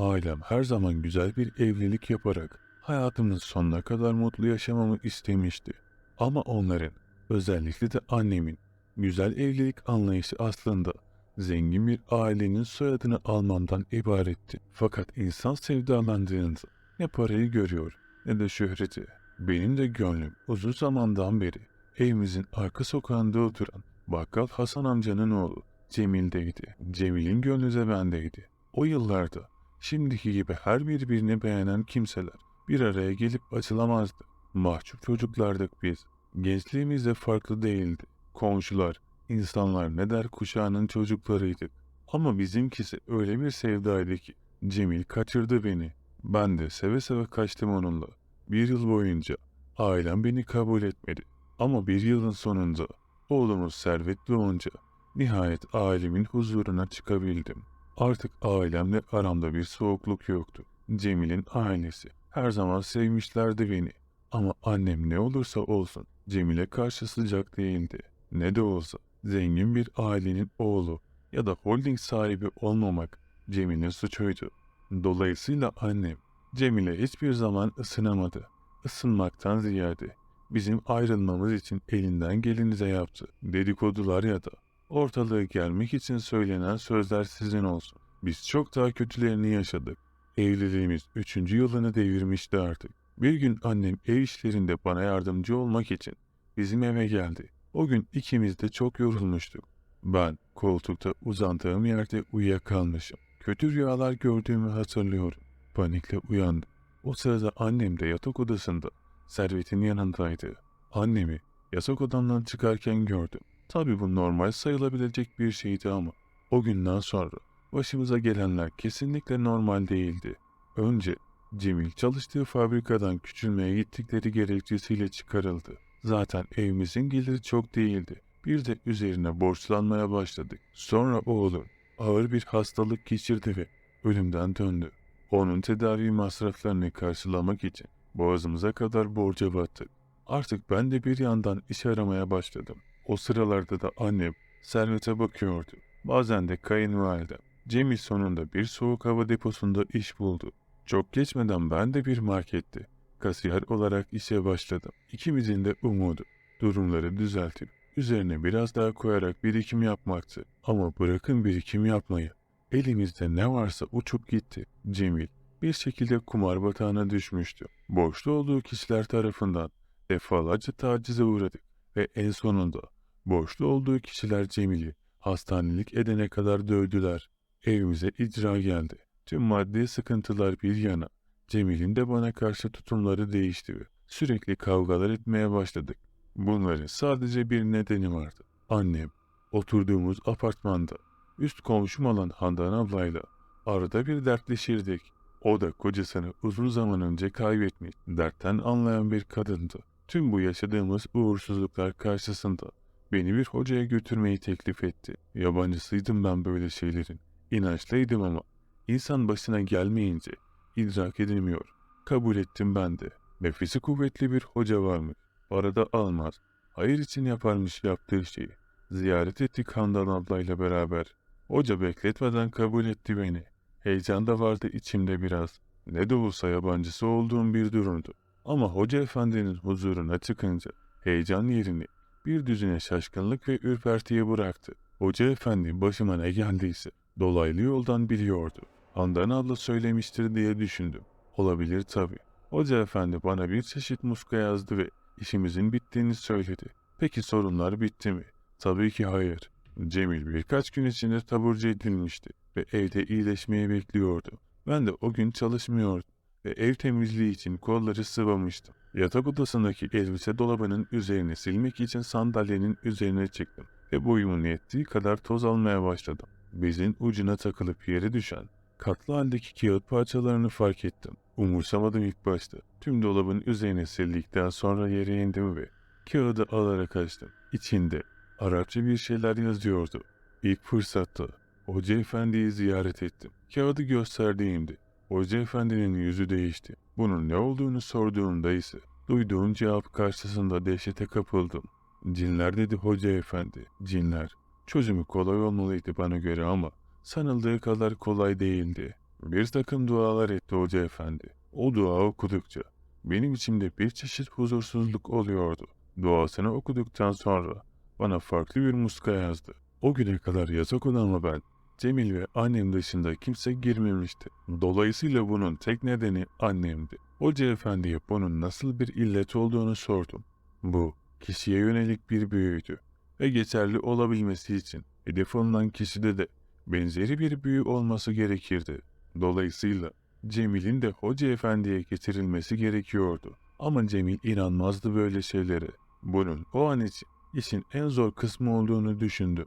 ailem her zaman güzel bir evlilik yaparak hayatımın sonuna kadar mutlu yaşamamı istemişti. Ama onların, özellikle de annemin güzel evlilik anlayışı aslında zengin bir ailenin soyadını almamdan ibaretti. Fakat insan sevdalandığında ne parayı görüyor ne de şöhreti. Benim de gönlüm uzun zamandan beri evimizin arka sokağında oturan bakkal Hasan amcanın oğlu Cemil'deydi. Cemil'in gönlü de bendeydi. O yıllarda şimdiki gibi her birbirini beğenen kimseler bir araya gelip açılamazdı. Mahcup çocuklardık biz. Gençliğimiz de farklı değildi. Komşular, insanlar ne der kuşağının çocuklarıydık. Ama bizimkisi öyle bir sevdaydı ki Cemil kaçırdı beni. Ben de seve seve kaçtım onunla. Bir yıl boyunca ailem beni kabul etmedi. Ama bir yılın sonunda oğlumuz servetli olunca nihayet ailemin huzuruna çıkabildim. Artık ailemle aramda bir soğukluk yoktu. Cemil'in ailesi her zaman sevmişlerdi beni. Ama annem ne olursa olsun Cemil'e karşı sıcak değildi. Ne de olsa zengin bir ailenin oğlu ya da holding sahibi olmamak Cemil'in suçuydu. Dolayısıyla annem Cemil'e hiçbir zaman ısınamadı. Isınmaktan ziyade bizim ayrılmamız için elinden geleni de yaptı. Dedikodular ya da ortalığı gelmek için söylenen sözler sizin olsun. Biz çok daha kötülerini yaşadık. Evliliğimiz üçüncü yılını devirmişti artık. Bir gün annem ev işlerinde bana yardımcı olmak için bizim eve geldi. O gün ikimiz de çok yorulmuştuk. Ben koltukta uzandığım yerde uyuyakalmışım. Kötü rüyalar gördüğümü hatırlıyorum. Panikle uyandım. O sırada annem de yatak odasında Servet'in yanındaydı. Annemi yatak odamdan çıkarken gördüm. Tabii bu normal sayılabilecek bir şeydi ama o günden sonra başımıza gelenler kesinlikle normal değildi. Önce Cemil çalıştığı fabrikadan küçülmeye gittikleri gerekçesiyle çıkarıldı. Zaten evimizin geliri çok değildi. Bir de üzerine borçlanmaya başladık. Sonra oğlum ağır bir hastalık geçirdi ve ölümden döndü. Onun tedavi masraflarını karşılamak için boğazımıza kadar borca battık. Artık ben de bir yandan iş aramaya başladım. O sıralarda da annem servete bakıyordu. Bazen de kayınvalidem. Cemil sonunda bir soğuk hava deposunda iş buldu. Çok geçmeden ben de bir markette kasiyer olarak işe başladım. İkimizin de umudu durumları düzeltip üzerine biraz daha koyarak birikim yapmaktı. Ama bırakın birikim yapmayı. Elimizde ne varsa uçup gitti. Cemil bir şekilde kumar batağına düşmüştü. Borçlu olduğu kişiler tarafından defalarca tacize uğradık ve en sonunda borçlu olduğu kişiler Cemil'i hastanelik edene kadar dövdüler. Evimize icra geldi. Tüm maddi sıkıntılar bir yana Cemil'in de bana karşı tutumları değişti ve sürekli kavgalar etmeye başladık. Bunların sadece bir nedeni vardı. Annem oturduğumuz apartmanda üst komşum olan Handan ablayla arada bir dertleşirdik. O da kocasını uzun zaman önce kaybetmiş, dertten anlayan bir kadındı. Tüm bu yaşadığımız uğursuzluklar karşısında beni bir hocaya götürmeyi teklif etti. Yabancısıydım ben böyle şeylerin. İnançlıydım ama insan başına gelmeyince idrak edilmiyor. Kabul ettim ben de. Nefesi kuvvetli bir hoca varmış. Arada almaz. Hayır için yaparmış yaptığı şeyi. Ziyaret ettik Handan ablayla beraber. Hoca bekletmeden kabul etti beni. Heyecan da vardı içimde biraz. Ne de olsa yabancısı olduğum bir durumdu. Ama hoca efendinin huzuruna çıkınca heyecan yerini bir düzine şaşkınlık ve ürpertiye bıraktı. Hoca efendi başıma ne geldiyse dolaylı yoldan biliyordu. Handan abla söylemiştir diye düşündüm. Olabilir tabii. Hoca efendi bana bir çeşit muska yazdı ve işimizin bittiğini söyledi. Peki sorunlar bitti mi? Tabii ki hayır. Cemil birkaç gün içinde taburcu edilmişti ve evde iyileşmeyi bekliyordu. Ben de o gün çalışmıyordum ve ev temizliği için kolları sıvamıştım. Yatak odasındaki elbise dolabının üzerini silmek için sandalyenin üzerine çıktım ve boyumun yettiği kadar toz almaya başladım. Bezin ucuna takılıp yere düşen katlı haldeki kağıt parçalarını fark ettim. Umursamadım ilk başta. Tüm dolabın üzerine sildikten sonra yere indim ve kağıdı alarak açtım. İçinde Arapça bir şeyler yazıyordu. İlk fırsatta Hoca Efendi'yi ziyaret ettim. Kağıdı gösterdiğimde Hoca Efendi'nin yüzü değişti. Bunun ne olduğunu sorduğumda ise duyduğum cevap karşısında dehşete kapıldım. Cinler dedi Hoca Efendi. Cinler. Çözümü kolay olmalıydı bana göre ama sanıldığı kadar kolay değildi. Bir takım dualar etti hoca efendi. O dua okudukça benim içimde bir çeşit huzursuzluk oluyordu. Duasını okuduktan sonra bana farklı bir muska yazdı. O güne kadar yatak odama ben, Cemil ve annem dışında kimse girmemişti. Dolayısıyla bunun tek nedeni annemdi. Hoca efendiye bunun nasıl bir illet olduğunu sordum. Bu, kişiye yönelik bir büyüydü ve geçerli olabilmesi için hedef alınan kişide de benzeri bir büyü olması gerekirdi. Dolayısıyla Cemil'in de Hoca Efendi'ye getirilmesi gerekiyordu. Ama Cemil inanmazdı böyle şeylere. Bunun o an için işin en zor kısmı olduğunu düşündüm.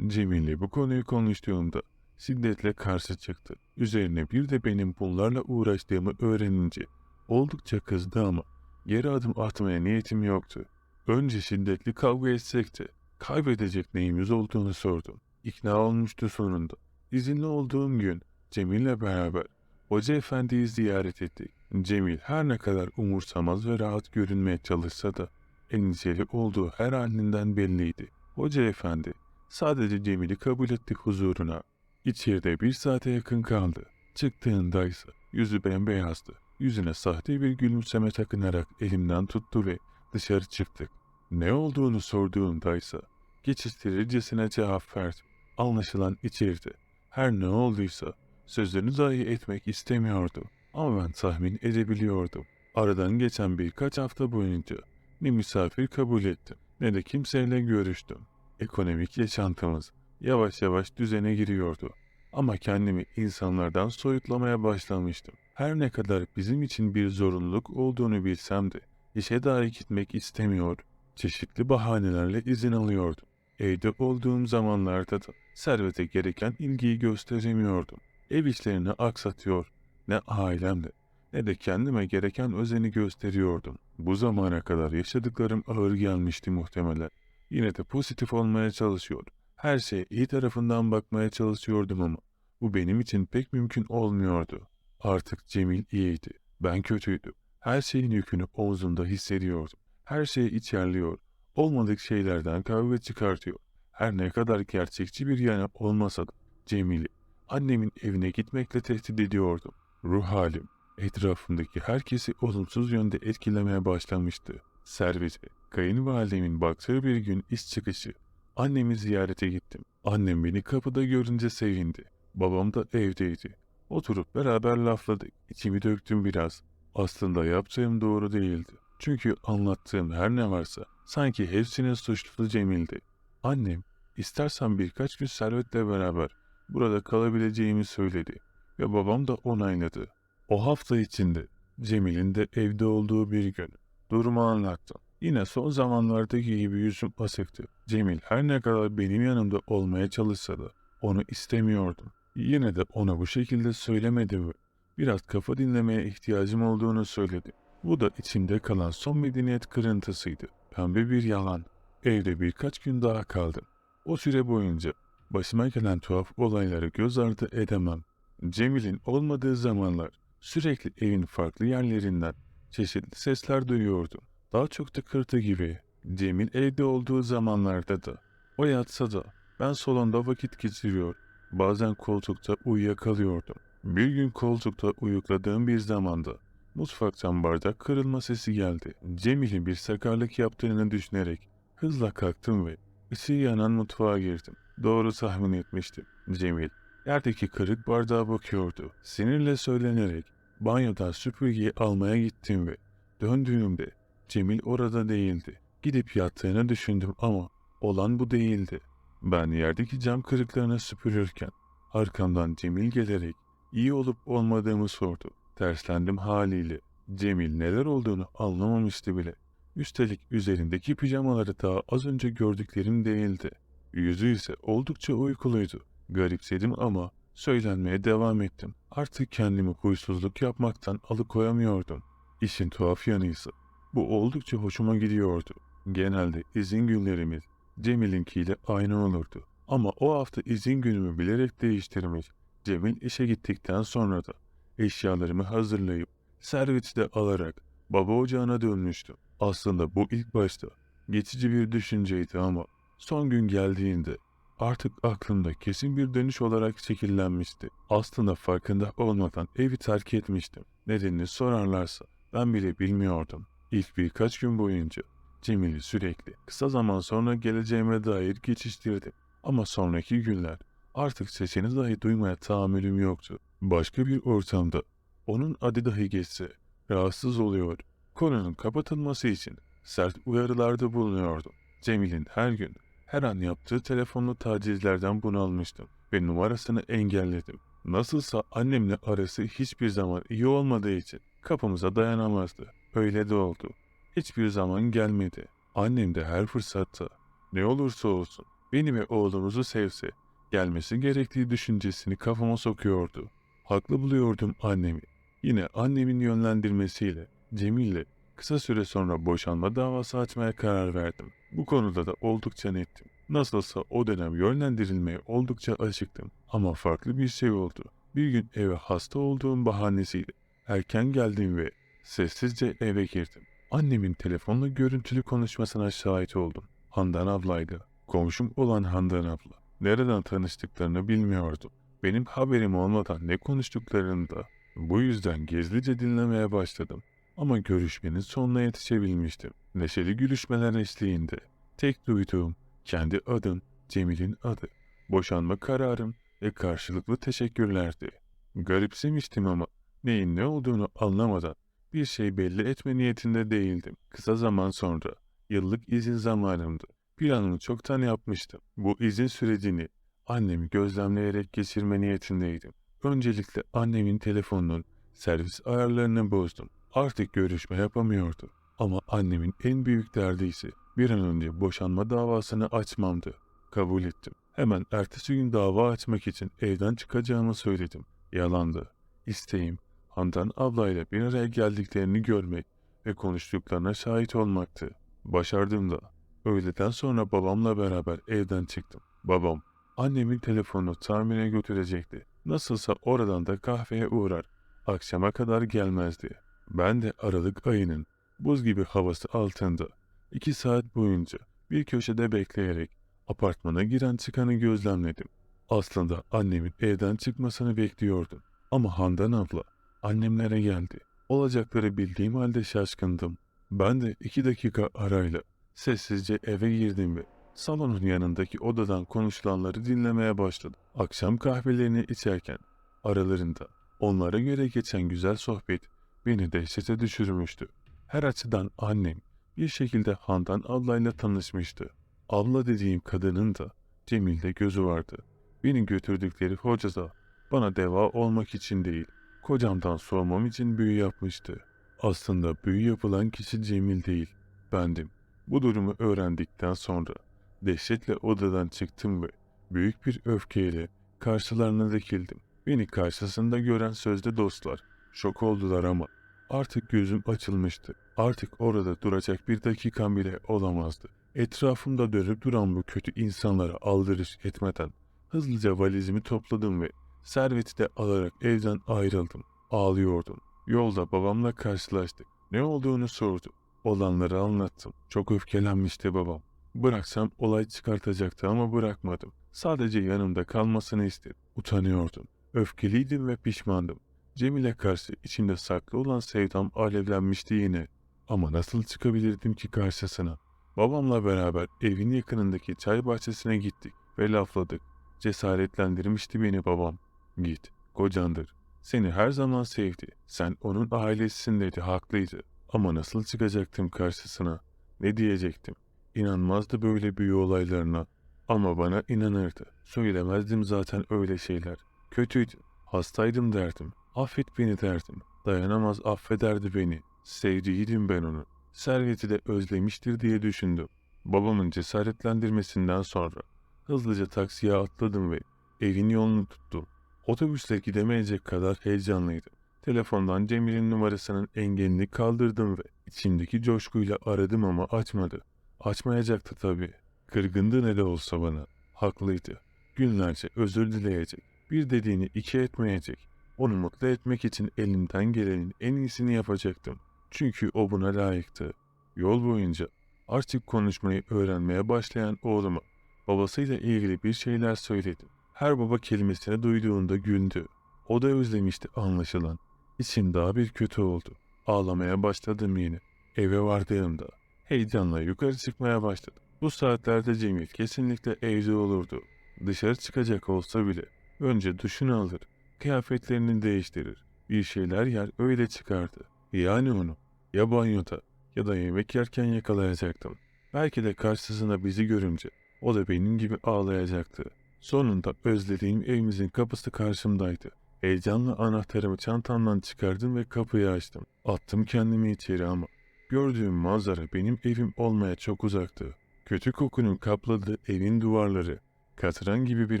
Cemil'le bu konuyu konuştuğumda şiddetle karşı çıktı. Üzerine bir de benim bunlarla uğraştığımı öğrenince oldukça kızdı ama geri adım atmaya niyetim yoktu. Önce şiddetli kavga etsek de kaybedecek neyimiz olduğunu sordum. İkna olmuştu sonunda. İzinli olduğum gün Cemil'le beraber Hoca Efendi'yi ziyaret ettik. Cemil her ne kadar umursamaz ve rahat görünmeye çalışsa da endişeli olduğu her halinden belliydi. Hoca Efendi sadece Cemil'i kabul etti huzuruna. İçeride bir saate yakın kaldı. Çıktığında ise yüzü bembeyazdı. Yüzüne sahte bir gülümseme takınarak elimden tuttu ve dışarı çıktık. Ne olduğunu sorduğumda ise geçiştirircesine cevap verdim. Anlaşılan içeride. Her ne olduysa sözlerini dahi etmek istemiyordu. Ama ben tahmin edebiliyordum. Aradan geçen birkaç hafta boyunca ne misafir kabul ettim ne de kimseyle görüştüm. Ekonomik yaşantımız yavaş yavaş düzene giriyordu. Ama kendimi insanlardan soyutlamaya başlamıştım. Her ne kadar bizim için bir zorunluluk olduğunu bilsem de işe dahi gitmek istemiyor, çeşitli bahanelerle izin alıyordum. Evde olduğum zamanlarda da servete gereken ilgiyi gösteremiyordum. Ev işlerini aksatıyor, ne ailemde ne de kendime gereken özeni gösteriyordum. Bu zamana kadar yaşadıklarım ağır gelmişti muhtemelen. Yine de pozitif olmaya çalışıyor. Her şeye iyi tarafından bakmaya çalışıyordum ama bu benim için pek mümkün olmuyordu. Artık Cemil iyiydi. Ben kötüydüm. Her şeyin yükünü omzumda hissediyordum. Her şeyi içerliyor. Olmadık şeylerden kavga çıkartıyor. Her ne kadar gerçekçi bir yana olmasa da Cemil'i annemin evine gitmekle tehdit ediyordum. Ruh halim etrafımdaki herkesi olumsuz yönde etkilemeye başlamıştı. Servete, kayınvalidemin baktığı bir gün iş çıkışı. Annemi ziyarete gittim. Annem beni kapıda görünce sevindi. Babam da evdeydi. Oturup beraber lafladık. İçimi döktüm biraz. Aslında yaptığım doğru değildi. Çünkü anlattığım her ne varsa sanki hepsinin suçlusu Cemil'di. Annem, istersen birkaç gün servetle beraber burada kalabileceğimi söyledi ve babam da onayladı. O hafta içinde Cemil'in de evde olduğu bir gün durumu anlattım. Yine son zamanlardaki gibi yüzüm asıktı. Cemil her ne kadar benim yanımda olmaya çalışsa da onu istemiyordum. Yine de ona bu şekilde söylemedi ve biraz kafa dinlemeye ihtiyacım olduğunu söyledi. Bu da içimde kalan son medeniyet kırıntısıydı. Pembe bir yalan. Evde birkaç gün daha kaldım. O süre boyunca başıma gelen tuhaf olayları göz ardı edemem. Cemil'in olmadığı zamanlar sürekli evin farklı yerlerinden çeşitli sesler duyuyordum. Daha çok tıkırtı gibi. Cemil evde olduğu zamanlarda da. O yatsa da ben salonda vakit geçiriyor. Bazen koltukta uyuyakalıyordum. Bir gün koltukta uyukladığım bir zamanda mutfaktan bardak kırılma sesi geldi. Cemil'in bir sakarlık yaptığını düşünerek hızla kalktım ve ışığı yanan mutfağa girdim. Doğru tahmin etmiştim. Cemil yerdeki kırık bardağa bakıyordu. Sinirle söylenerek banyodan süpürgeyi almaya gittim ve döndüğümde Cemil orada değildi. Gidip yattığını düşündüm ama olan bu değildi. Ben yerdeki cam kırıklarını süpürürken arkamdan Cemil gelerek iyi olup olmadığımı sordu. Terslendim haliyle. Cemil neler olduğunu anlamamıştı bile. Üstelik üzerindeki pijamaları daha az önce gördüklerim değildi. Yüzü ise oldukça uykuluydu. Garipsedim ama söylenmeye devam ettim. Artık kendimi huysuzluk yapmaktan alıkoyamıyordum. İşin tuhaf yanı ise bu oldukça hoşuma gidiyordu. Genelde izin günlerimiz Cemil'inkiyle aynı olurdu. Ama o hafta izin günümü bilerek değiştirmiş. Cemil işe gittikten sonra da eşyalarımı hazırlayıp serveti de alarak baba ocağına dönmüştüm. Aslında bu ilk başta geçici bir düşünceydi ama son gün geldiğinde artık aklımda kesin bir dönüş olarak şekillenmişti. Aslında farkında olmadan evi terk etmiştim. Nedenini sorarlarsa ben bile bilmiyordum. İlk birkaç gün boyunca Cemil'i sürekli kısa zaman sonra geleceğime dair geçiştirdim. Ama sonraki günler artık sesini dahi duymaya tahammülüm yoktu. Başka bir ortamda onun adı dahi geçse rahatsız oluyor. Konunun kapatılması için sert uyarılarda bulunuyordum. Cemil'in her gün her an yaptığı telefonlu tacizlerden bunalmıştım ve numarasını engelledim. Nasılsa annemle arası hiçbir zaman iyi olmadığı için kapımıza dayanamazdı. Öyle de oldu. Hiçbir zaman gelmedi. Annem de her fırsatta ne olursa olsun beni ve oğlumuzu sevse gelmesi gerektiği düşüncesini kafama sokuyordu. Haklı buluyordum annemi. Yine annemin yönlendirmesiyle Cemil'le kısa süre sonra boşanma davası açmaya karar verdim. Bu konuda da oldukça nettim. Nasılsa o dönem yönlendirilmeye oldukça açıktım. Ama farklı bir şey oldu. Bir gün eve hasta olduğum bahanesiyle erken geldim ve sessizce eve girdim. Annemin telefonla görüntülü konuşmasına şahit oldum. Handan ablaydı. Komşum olan Handan abla. Nereden tanıştıklarını bilmiyordum. Benim haberim olmadan ne konuştuklarını da bu yüzden gizlice dinlemeye başladım. Ama görüşmenin sonuna yetişebilmiştim. Neşeli gülüşmeler eşliğinde. Tek duyduğum kendi adım, Cemil'in adı. Boşanma kararım ve karşılıklı teşekkürlerdi. Garipsemiştim ama neyin ne olduğunu anlamadan bir şey belli etme niyetinde değildim. Kısa zaman sonra yıllık izin zamanımdı. Planımı çoktan yapmıştım. Bu izin sürecini annemi gözlemleyerek geçirme niyetindeydim. Öncelikle annemin telefonunun servis ayarlarını bozdum. Artık görüşme yapamıyordu. Ama annemin en büyük derdi ise bir an önce boşanma davasını açmamdı. Kabul ettim. Hemen ertesi gün dava açmak için evden çıkacağımı söyledim. Yalandı. İsteğim Handan ablayla bir araya geldiklerini görmek ve konuştuklarına şahit olmaktı. Başardım da. Öğleden sonra babamla beraber evden çıktım. Babam annemin telefonunu tamire götürecekti. Nasılsa oradan da kahveye uğrar. Akşama kadar gelmezdi. Ben de Aralık ayının buz gibi havası altında iki saat boyunca bir köşede bekleyerek apartmana giren çıkanı gözlemledim. Aslında annemin evden çıkmasını bekliyordum. Ama Handan abla annemlere geldi. Olacakları bildiğim halde şaşkındım. Ben de iki dakika arayla sessizce eve girdim ve salonun yanındaki odadan konuşulanları dinlemeye başladım. Akşam kahvelerini içerken aralarında onlara göre geçen güzel sohbet beni dehşete düşürmüştü. Her açıdan annem bir şekilde Handan ablayla tanışmıştı. Abla dediğim kadının da Cemil'de gözü vardı. Beni götürdükleri hoca da bana deva olmak için değil, kocamdan soğumam için büyü yapmıştı. Aslında büyü yapılan kişi Cemil değil, bendim. Bu durumu öğrendikten sonra dehşetle odadan çıktım ve büyük bir öfkeyle karşılarına dikildim. Beni karşısında gören sözde dostlar şok oldular ama artık gözüm açılmıştı. Artık orada duracak bir dakikam bile olamazdı. Etrafımda dönüp duran bu kötü insanlara aldırış etmeden hızlıca valizimi topladım ve serveti de alarak evden ayrıldım. Ağlıyordum. Yolda babamla karşılaştık. Ne olduğunu sordu. Olanları anlattım. Çok öfkelenmişti babam. Bıraksam olay çıkartacaktı ama bırakmadım. Sadece yanımda kalmasını istedim. Utanıyordum. Öfkeliydim ve pişmandım. Cemil'e karşı içimde saklı olan sevdam alevlenmişti yine. Ama nasıl çıkabilirdim ki karşısına? Babamla beraber evin yakınındaki çay bahçesine gittik ve lafladık. Cesaretlendirmişti beni babam. Git, kocandır. Seni her zaman sevdi. Sen onun ailesisin dedi, haklıydı. Ama nasıl çıkacaktım karşısına? Ne diyecektim? İnanmazdı böyle büyü olaylarına. Ama bana inanırdı. Söylemezdim zaten öyle şeyler. Kötüydü. Hastaydım derdim. Affet beni derdim. Dayanamaz affederdi beni. Sevdiydim ben onu. Serveti de özlemiştir diye düşündüm. Babamın cesaretlendirmesinden sonra hızlıca taksiye atladım ve evin yolunu tuttum. Otobüsle gidemeyecek kadar heyecanlıydım. Telefondan Cemil'in numarasının engelini kaldırdım ve içimdeki coşkuyla aradım ama açmadı. Açmayacaktı tabii. Kırgındı ne de olsa bana. Haklıydı. Günlerce özür dileyecek. Bir dediğini iki etmeyecek. Onu mutlu etmek için elimden gelenin en iyisini yapacaktım. Çünkü o buna layıktı. Yol boyunca artık konuşmayı öğrenmeye başlayan oğluma babasıyla ilgili bir şeyler söyledim. Her baba kelimesini duyduğunda güldü. O da özlemişti anlaşılan. İçim daha bir kötü oldu. Ağlamaya başladım yine. Eve vardığımda heyecanla yukarı çıkmaya başladım. Bu saatlerde Cemil kesinlikle evde olurdu. Dışarı çıkacak olsa bile önce duşunu alır, kıyafetlerini değiştirir, bir şeyler yer öyle çıkardı. Yani onu ya banyoda ya da yemek yerken yakalayacaktım. Belki de karşısında bizi görünce o da benim gibi ağlayacaktı. Sonunda özlediğim evimizin kapısı karşımdaydı. Heyecanla anahtarımı çantamdan çıkardım ve kapıyı açtım. Attım kendimi içeri ama gördüğüm manzara benim evim olmaya çok uzaktı. Kötü kokunun kapladığı evin duvarları katran gibi bir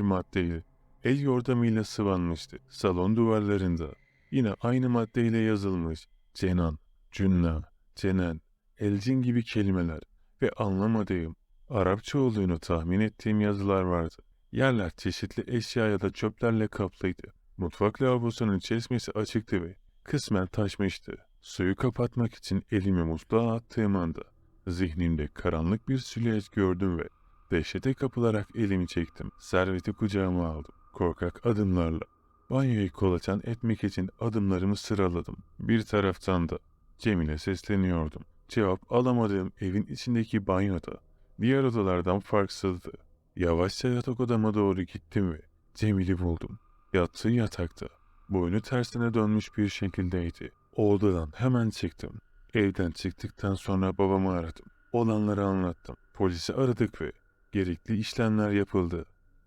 maddeyle el yordamıyla sıvanmıştı. Salon duvarlarında yine aynı maddeyle yazılmış Cenan, Cünna, Cenen, Elcin gibi kelimeler ve anlamadığım Arapça olduğunu tahmin ettiğim yazılar vardı. Yerler çeşitli eşya ya da çöplerle kaplıydı. Mutfak lavabosunun çeşmesi açıktı ve kısmen taşmıştı. Suyu kapatmak için elimi musluğa attığım anda zihnimde karanlık bir silüet gördüm ve dehşete kapılarak elimi çektim. Serveti kucağıma aldım. Korkak adımlarla banyoyu kolaçan etmek için adımlarımı sıraladım. Bir taraftan da Cemile sesleniyordum. Cevap alamadığım evin içindeki banyoda diğer odalardan farksızdı. Yavaşça yatak odama doğru gittim ve Cemil'i buldum. Yattığı yatakta. Boynu tersine dönmüş bir şekildeydi. O odadan hemen çıktım. Evden çıktıktan sonra babamı aradım. Olanları anlattım. Polisi aradık ve gerekli işlemler yapıldı.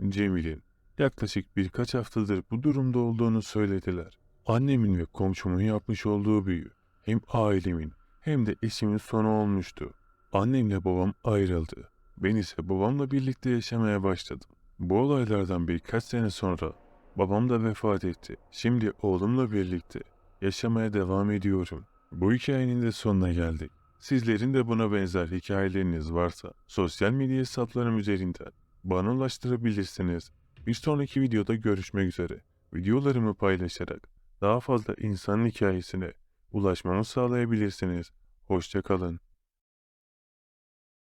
Cemil'in yaklaşık birkaç haftadır bu durumda olduğunu söylediler. Annemin ve komşumun yapmış olduğu büyü hem ailemin hem de eşimin sonu olmuştu. Annemle babam ayrıldı. Ben ise babamla birlikte yaşamaya başladım. Bu olaylardan birkaç sene sonra babam da vefat etti. Şimdi oğlumla birlikte yaşamaya devam ediyorum. Bu hikayenin de sonuna geldik. Sizlerin de buna benzer hikayeleriniz varsa sosyal medya hesaplarım üzerinden bana ulaştırabilirsiniz. Bir sonraki videoda görüşmek üzere. Videolarımı paylaşarak daha fazla insanın hikayesine ulaşmamı sağlayabilirsiniz. Hoşçakalın.